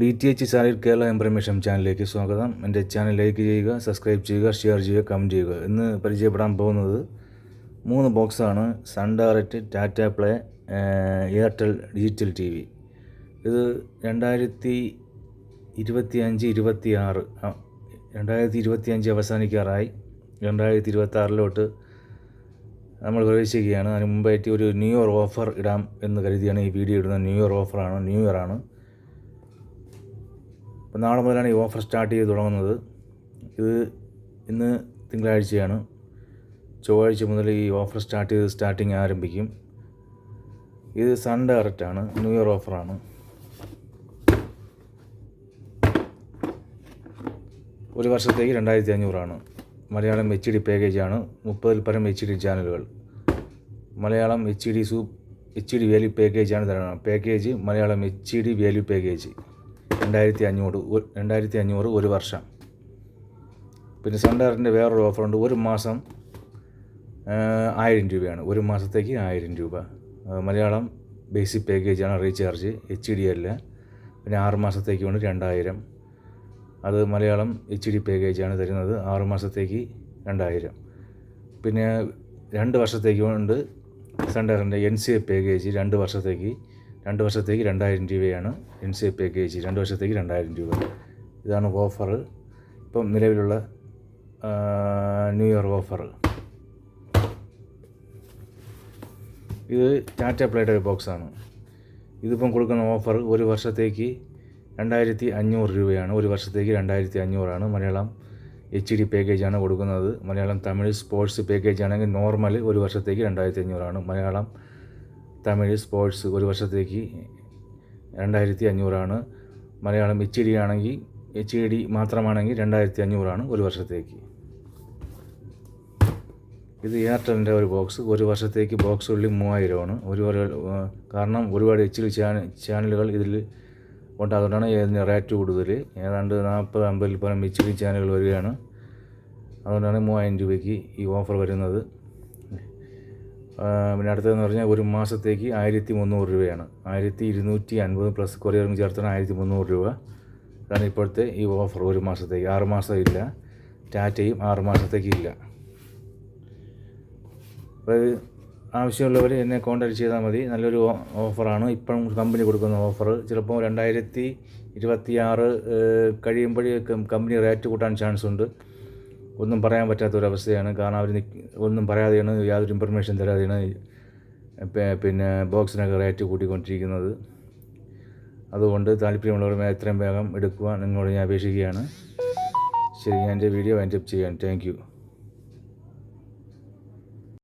D T H solid Kerala information ചാനലിലേക്ക് സ്വാഗതം. എന്റെ ചാനൽ ലൈക്ക് ചെയ്യുക സബ്സ്ക്രൈബ് ചെയ്യുക ഷെയർ ചെയ്യുക കമന്റ് ചെയ്യുക. ഇന്ന് പരിചയപ്പെടാൻ പോകുന്നത് മൂന്ന് ബോക്സാണ് Sun Direct Tata Play Airtel digital T V ഇത് രണ്ടായിരത്തി ഇരുപത്തി അഞ്ച് ഇരുപത്തി ആറ് രണ്ടായിരത്തി ഇരുപത്തി അഞ്ച് അവസാനിക്കാറായി. രണ്ടായിരത്തി ഇരുപത്തി നമ്മൾ പ്രവേശിക്കുകയാണ്. അതിന് മുമ്പായിട്ട് ഒരു ന്യൂ ഇയർ ഓഫർ ഇടാം എന്ന് കരുതിയാണ് ഈ വീഡിയോ ഇടുന്നത്. ന്യൂ ഇയർ ഓഫറാണ് ന്യൂ ഇയർ ആണ്. അപ്പോൾ നാളെ മുതലാണ് ഈ ഓഫർ സ്റ്റാർട്ട് ചെയ്ത് തുടങ്ങുന്നത്. ഇത് ഇന്ന് തിങ്കളാഴ്ചയാണ്. ചൊവ്വാഴ്ച മുതൽ ഈ ഓഫർ സ്റ്റാർട്ട് ചെയ്ത് സ്റ്റാർട്ടിങ് ആരംഭിക്കും. ഇത് സൺ ആണ് ന്യൂ ഇയർ ഓഫറാണ്. ഒരു വർഷത്തേക്ക് രണ്ടായിരത്തി അഞ്ഞൂറാണ് മലയാളം എച്ച് ഡി പാക്കേജാണ്. മുപ്പതിൽ പരം എച്ച് ഡി ചാനലുകൾ. മലയാളം എച്ച് ഡി സൂപ്പ് എച്ച് ഡി വാല്യൂ പാക്കേജാണ് തരണം package Malayalam H D value package. രണ്ടായിരത്തി അഞ്ഞൂറ് രണ്ടായിരത്തി അഞ്ഞൂറ് ഒരു വർഷം. പിന്നെ സെൻഡറിന്റെ വേറൊരു ഓഫറുണ്ട് ഒരു മാസം ആയിരം രൂപയാണ്. ഒരു മാസത്തേക്ക് ആയിരം രൂപ. മലയാളം ബേസിക് പാക്കേജാണ് റീചാർജ് എച്ച് ഡി അല്ല പിന്നെ ആറ് മാസത്തേക്ക് വേണ്ടി രണ്ടായിരം. അത് മലയാളം എച്ച് ഡി പാക്കേജാണ് തരുന്നത് ആറ് മാസത്തേക്ക് രണ്ടായിരം. പിന്നെ രണ്ട് വർഷത്തേക്ക് കൊണ്ട് സെൻഡറിന്റെ എൻ സി എ പാക്കേജ് രണ്ട് വർഷത്തേക്ക് രണ്ട് വർഷത്തേക്ക് രണ്ടായിരം രൂപയാണ് എൻ സി പാക്കേജ് രണ്ട് വർഷത്തേക്ക് രണ്ടായിരം രൂപ. ഇതാണ് ഓഫർ ഇപ്പം നിലവിലുള്ള ന്യൂ ഇയർ ഓഫർ ഇത് ടാറ്റ പ്ലേയുടെ ഒരു ബോക്സാണ് ഇതിപ്പം കൊടുക്കുന്ന ഓഫർ ഒരു വർഷത്തേക്ക് രണ്ടായിരത്തി അഞ്ഞൂറ് രൂപയാണ്. ഒരു വർഷത്തേക്ക് രണ്ടായിരത്തി അഞ്ഞൂറാണ് മലയാളം എച്ച് ഡി പാക്കേജാണ് കൊടുക്കുന്നത്. മലയാളം തമിഴ് സ്പോർട്സ് പാക്കേജ് ആണെങ്കിൽ നോർമൽ ഒരു വർഷത്തേക്ക് രണ്ടായിരത്തി അഞ്ഞൂറാണ് മലയാളം തമിഴ് സ്പോർട്സ് ഒരു വർഷത്തേക്ക് രണ്ടായിരത്തി അഞ്ഞൂറാണ് മലയാളം എച്ച് ഡി ആണെങ്കിൽ എച്ച് ഡി മാത്രമാണെങ്കിൽ രണ്ടായിരത്തി അഞ്ഞൂറാണ് ഒരു വർഷത്തേക്ക്. ഇത് എയർടെലിന്റെ ഒരു ബോക്സ് ഒരു വർഷത്തേക്ക് ബോക്സ് ഉള്ളിൽ മൂവായിരമാണ്. ഒരു കാരണം ഒരുപാട് എച്ച് ഡി ചാന ചാനലുകൾ ഇതിൽ ഉണ്ട് അതുകൊണ്ടാണ് റേറ്റ് കൂടുതൽ? ഏതാണ്ട് നാൽപ്പത് അമ്പതിൽ പരം എച്ച് ഡി ചാനലുകൾ വരികയാണ്. അതുകൊണ്ടാണ് മൂവായിരം രൂപയ്ക്ക് ഈ ഓഫർ വരുന്നത്. പിന്നെ അടുത്തതെന്ന് പറഞ്ഞാൽ ഒരു മാസത്തേക്ക് ആയിരത്തി മുന്നൂറ് രൂപയാണ്. ആയിരത്തി ഇരുന്നൂറ്റി അൻപത് പ്ലസ് കൊറിയറും ചേർത്താണ് ആയിരത്തി മുന്നൂറ് രൂപ. അതാണ് ഇപ്പോഴത്തെ ഈ ഓഫർ ഒരു മാസത്തേക്ക്. ആറ് മാസം ഇല്ല. ടാറ്റയും ആറ് മാസത്തേക്ക് ഇല്ല. അപ്പോൾ ആവശ്യമുള്ളവർ എന്നെ കോൺടാക്ട് ചെയ്താൽ മതി. നല്ലൊരു ഓഫറാണ് ഇപ്പം കമ്പനി കൊടുക്കുന്ന ഓഫർ ചിലപ്പോൾ രണ്ടായിരത്തി ഇരുപത്തിയാറ് കഴിയുമ്പോഴേക്കും കമ്പനി റേറ്റ് കൂട്ടാൻ ചാൻസ് ഉണ്ട്. ഒന്നും പറയാൻ പറ്റാത്ത പറ്റാത്തൊരവസ്ഥയാണ്. കാരണം അവർ ഒന്നും പറയാതെയാണ് യാതൊരു ഇൻഫർമേഷൻ തരാതെയാണ് പിന്നെ ബോക്സിനൊക്കെ റേറ്റ് കൂട്ടിക്കൊണ്ടിരിക്കുന്നത്. അതുകൊണ്ട് താല്പര്യമുള്ളവർ എത്രയും വേഗം എടുക്കുവാൻ നിങ്ങളോട് ഞാൻ അപേക്ഷിക്കുകയാണ്. ശരി ഞാൻ എന്റെ വീഡിയോ വൈൻഡപ്പ് ചെയ്യാൻ. താങ്ക്